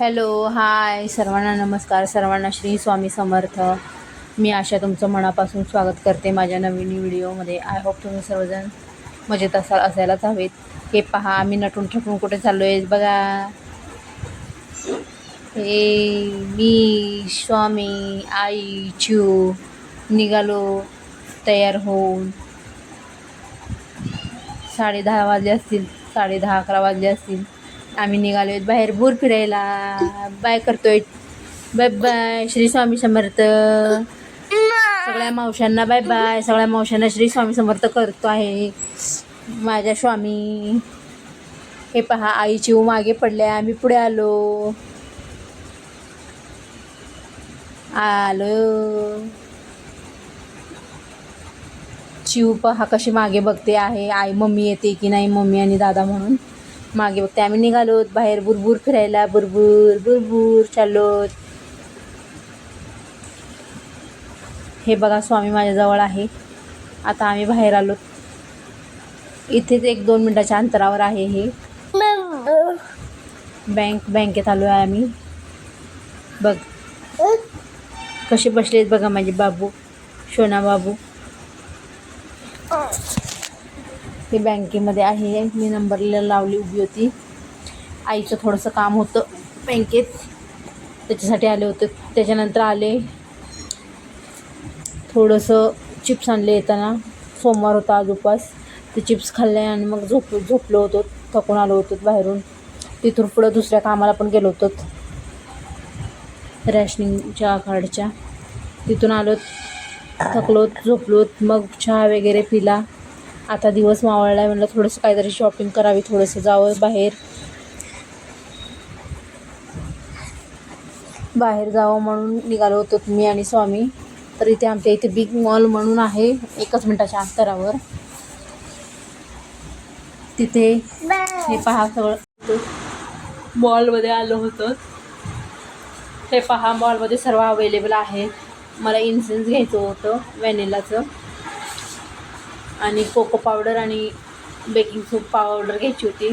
Hello hi सर्वांना नमस्कार. सर्वांना श्री स्वामी समर्थ. मी आशा तुमचं मनापासून स्वागत करते माझ्या नवीन व्हिडिओमध्ये. आय होप तुम्ही सर्वजण मजेत असाल असायलाच हवेत. हे पहा आम्ही नटून ठटून कुठे चाललो आहे बघा. हे मी स्वामी आई चिऊ निघालो. तयार होऊन साडे दहा वाजले असतील. साडे दहा अकरा वाजले असतील. आम्ही निघालो आहेत बाहेर भूर फिरायला. बाय करतोय. Bye bye Shri Swami Samarth. सगळ्या मावशांना बाय बाय सगळ्या मावशांना श्री स्वामी समर्थ करतो आहे. माझ्या स्वामी हे पहा आई चिऊ मागे पडल्या. आम्ही पुढे आलो. आलो. चिऊ पहा कशी मागे बघते आहे. आई मम्मी येते की नाही? मम्मी आणि दादा म्हणून. मागे बघते. आम्ही निघालोत बाहेर बुरबुर फिरायला. बुरबुर बुरबुर चाललोत. हे बघा स्वामी माझ्याजवळ आहे. आता आम्ही बाहेर आलो. इथेच एक दोन मिनटाच्या अंतरावर आहे हे. बँक बँकेत आलो आहे आम्ही. बघ. कसे बसलेत बघा माझे बाबू शोना बाबू. ते बँकेमध्ये आहे. मी नंबरला लावली उभी होती. आईचं थोडंसं काम होतं बँकेत. त्याच्यासाठी आले होते. त्याच्यानंतर आले. थोडंसं चिप्स आणले येताना. सोमवार होता आज उपास ते चिप्स खाल्ले आणि मग झोप झोपलो होतो. थकून आलो होतो बाहेरून. तिथून पुढं दुसऱ्या कामाला पण गेलो होतो. रॅशनिंगच्या कार्डच्या. तिथून आलो. थकलोत झोपलोत मग चहा वगैरे पिला. आता दिवस मावळला आहे म्हणलं थोडंसं काहीतरी शॉपिंग करावी थोडंसं जावं बाहेर. बाहेर जावं म्हणून निघालो होतो मी आणि स्वामी. तर इथे आमच्या इथे बिग मॉल म्हणून आहे एकच मिनटाच्या अंतरावर. तिथे हे पहा सगळं. मॉलमध्ये आलो होतं. हे पहा मॉलमध्ये सर्व अवेलेबल आहे. मला इन्सेन्स घ्यायचं होतं व्हॅनिलाचं आणि कोको पावडर आणि बेकिंग सोप पावडर घ्यायची होती.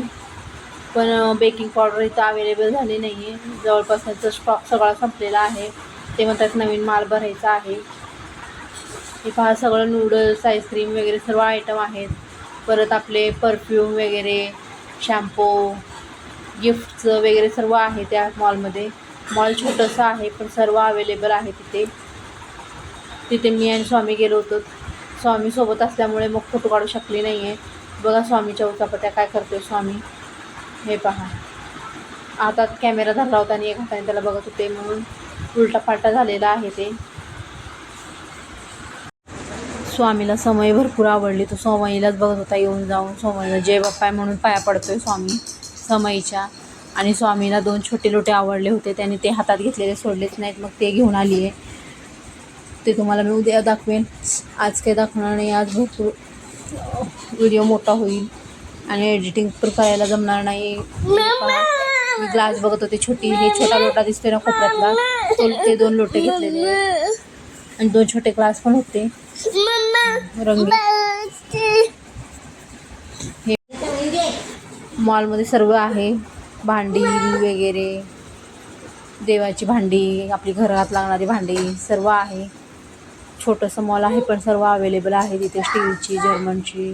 पण बेकिंग पावडर इथं अवेलेबल झाली नाही आहे जवळपास स्टॉक सगळा संपलेला आहे. ते म्हणतात नवीन माल भरायचा आहे. हे पहा सगळं नूडल्स आईस्क्रीम वगैरे सर्व आयटम आहेत. परत आपले परफ्यूम वगैरे शॅम्पू गिफ्टचं वगैरे सर्व आहे त्या मॉलमध्ये मॉल छोटंसं आहे पण सर्व अवेलेबल आहे तिथे. तिथे मी आणि स्वामी गेलो होतो. स्वामी सोबत असल्यामुळे मग फोटो काढू शकले नाही आहे बघा स्वामीच्या उचापत्या काय करतोय स्वामी. हे पहा. हातात कॅमेरा धरला होता आणि एक हाताने त्याला बघत होते म्हणून उलटापालटा झालेला आहे ते. स्वामीला समय भरपूर आवडली. तो सोमईलाच बघत होता येऊन जाऊन. सोमईला जय बाप्पा म्हणून पाया पडतोय स्वामी. समईच्या. आणि स्वामीला दोन छोटे लोटे आवडले होते. त्याने ते हातात घेतलेले सोडलेच नाहीत. मग ते घेऊन आली आहे ते तुम्हाला मी उद्या दाखवेन. आज काही दाखवणार नाही आज भरपूर व्हिडिओ मोठा होईल. आणि एडिटिंग पण करायला जमणार नाही. मी ग्लास बघत होते छोटी हे छोटा लोटा दिसतोय ना कोपऱ्यातला. तो ते दोन लोटे घेतलेले आहेत. आणि दोन छोटे ग्लास पण होते. रंगी हे मॉलमध्ये सर्व आहे. भांडी वगैरे. देवाची भांडी आपली घरात लागणारी भांडी सर्व आहे. छोटंसं मॉल आहे पण सर्व अवेलेबल आहे. तिथे स्टीलची जर्मनची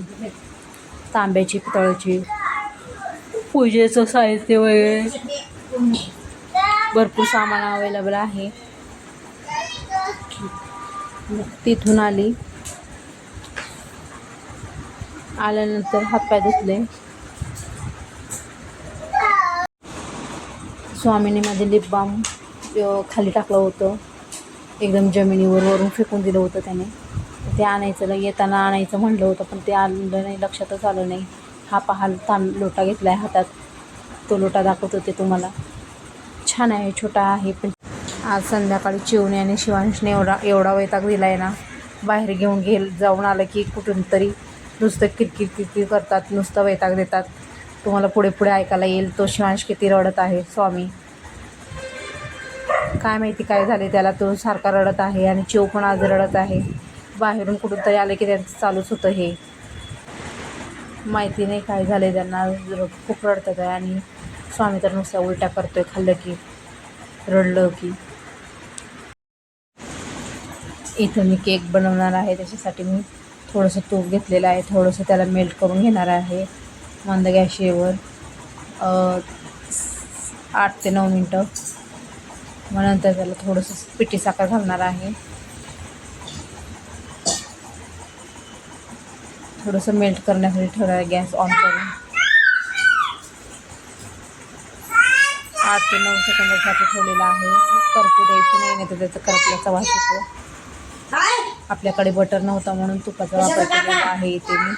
तांब्याची पितळाची. पूजेचं साहित्य वगैरे भरपूर सामान अवेलेबल आहे. मग तिथून आली. आल्यानंतर हातपाय धुतले. स्वामीने माझे लिप बाम खाली टाकलं होतं. एकदम जमिनीवर वरून फेकून दिलं होतं त्याने. ते आणायचं येताना आणायचं म्हणलं होतं पण ते आलं नाही लक्षातच आलं नाही. हा पहाल तांब लोटा घेतला आहे हातात. तो लोटा दाखवत होते तुम्हाला. छान आहे छोटा आहे पण आज संध्याकाळी चिवणे आणि शिवांशने एवढा एवढा वैताग दिला आहे ना. बाहेर घेऊन घे जाऊन आलं की कुठून तरी नुसतं किरकिर किरकिर करतात नुसतं वैताग देतात. तुम्हाला पुढे पुढे ऐकायला येईल तो शिवांश किती रडत आहे स्वामी. काय माहिती काय झाले त्याला तो सारखा रडत आहे आणि चिव पण आज रडत आहे. बाहेरून कुठून तरी आले की त्यांचं चालूच होतं हे. माहिती नाही काय झालं त्यांना. खूप रडतात आहे आणि स्वामी तर नुसत्या उलट्या करतोय खाल्लं की रडलं की. इथं मी केक बनवणार आहे. त्याच्यासाठी मी थोडंसं तूप घेतलेलं आहे. थोडंसं त्याला मेल्ट करून घेणार आहे. मंद गॅसवर आठ ते नऊ मिनटं. मग नंतर त्याला थोडंसं पिठी साखर घालणार आहे. थोडंसं मेल्ट करण्यासाठी ठेवणार गॅस ऑन करून. आठ ते नऊ सेकंदासाठी ठेवलेला आहे. करपू द्यायचं नाही नाही तर त्याचा करपल्याचा वास येतो. आपल्याकडे बटर नव्हता म्हणून तुपाचा वापर केलेला आहे इथे मी.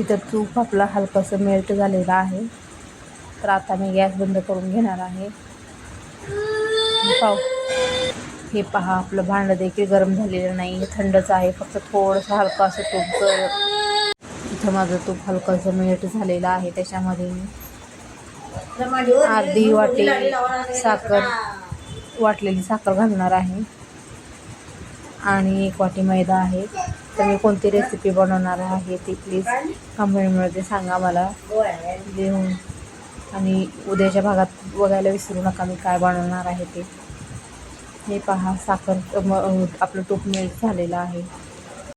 इथं तूप आपला हलकंसं मेल्ट झालेलं आहे. तर आता मी गॅस बंद करून घेणार आहे. पाव. हे पहा आपलं भांडं देखील गरम झालेलं नाही. हे थंडच आहे फक्त थोडंसं हलकं असं तूप गरम इथं माझं तूप हलकंसं मीठ झालेलं आहे त्याच्यामध्ये मी अर्धी वाटी साखर वाटलेली साखर घालणार आहे. आणि एक वाटी मैदा आहे. तर मी कोणती रेसिपी बनवणार आहे ती प्लीज कमेंटमध्ये सांगा मला. लिहून आणि उद्याच्या भागात बघायला विसरू नका मी काय बनवणार आहे ते. हे पहा साखर आपलं तूप मेल्ट झालेलं आहे.